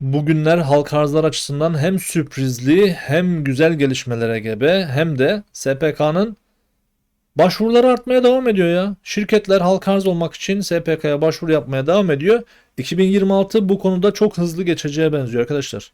Bugünler halka arzlar açısından hem sürprizli hem güzel gelişmelere gebe hem de SPK'nın başvuruları artmaya devam ediyor ya. Şirketler halka arz olmak için SPK'ya başvuru yapmaya devam ediyor. 2026 bu konuda çok hızlı geçeceğe benziyor arkadaşlar.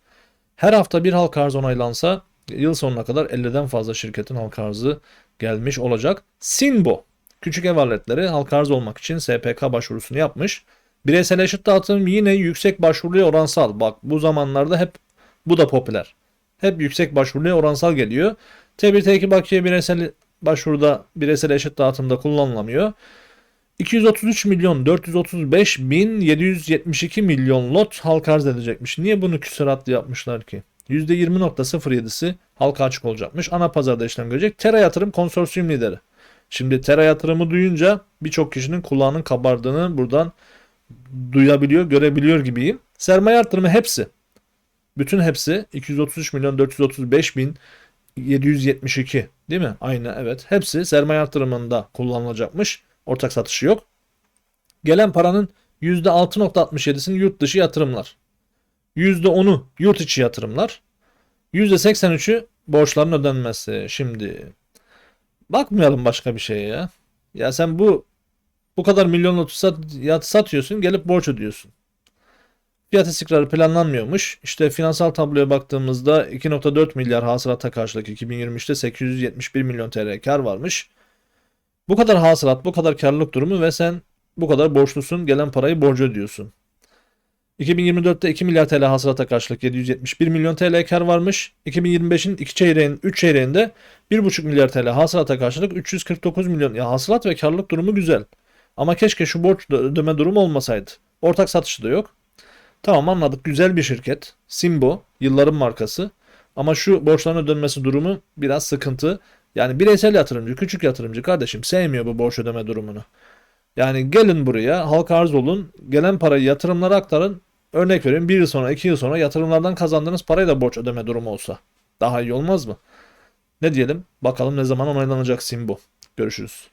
Her hafta bir halka arz onaylansa yıl sonuna kadar 50'den fazla şirketin halka arzı gelmiş olacak. Sinbo küçük ev aletleri halka arz olmak için SPK başvurusunu yapmış. Bireysel eşit dağıtım yine yüksek başvuruya oransal. Bak bu zamanlarda hep bu da popüler. Hep yüksek başvuruya oransal geliyor. T1 T2 bakiye bireysel başvuruda bireysel eşit dağıtımda kullanılamıyor. 233 milyon 435 bin 772 milyon lot halka arz edecekmiş. Niye bunu küsuratlı yapmışlar ki? %20.07'si halka açık olacakmış. Ana pazarda işlem görecek. Tera Yatırım konsorsiyum lideri. Şimdi Tera Yatırımı duyunca birçok kişinin kulağının kabardığını buradan duyabiliyor, görebiliyor gibiyim. Sermaye artırımı hepsi. Bütün hepsi 233 milyon 435 bin 772 değil mi? Aynı evet. Hepsi sermaye artırımında kullanılacakmış. Ortak satışı yok. Gelen paranın %6.67'sini yurt dışı yatırımlar. %10'u yurt içi yatırımlar. %83'ü borçların ödenmesi. Şimdi bakmayalım başka bir şeye ya. Ya sen bu bu kadar milyon lotu sat, yat satıyorsun gelip borç ödüyorsun. Fiyat istikrarı planlanmıyormuş. İşte finansal tabloya baktığımızda 2.4 milyar hasılata karşılık 2023'te 871 milyon TL kar varmış. Bu kadar hasılat, bu kadar karlılık durumu ve sen bu kadar borçlusun, gelen parayı borcu ödüyorsun. 2024'te 2 milyar TL hasılata karşılık 771 milyon TL kar varmış. 2025'in 2 çeyreğin 3 çeyreğinde 1,5 milyar TL hasılata karşılık 349 milyon. Ya hasılat ve karlılık durumu güzel. Ama keşke şu borç ödeme durumu olmasaydı. Ortak satışı da yok. Tamam anladık. Güzel bir şirket. Simbo. Yılların markası. Ama şu borçların ödenmesi durumu biraz sıkıntı. Yani bireysel yatırımcı, küçük yatırımcı kardeşim sevmiyor bu borç ödeme durumunu. Yani gelin buraya halka arz olun. Gelen parayı yatırımlara aktarın. Örnek vereyim bir yıl sonra iki yıl sonra yatırımlardan kazandığınız parayı da borç ödeme durumu olsa. Daha iyi olmaz mı? Ne diyelim? Bakalım ne zaman onaylanacak Simbo. Görüşürüz.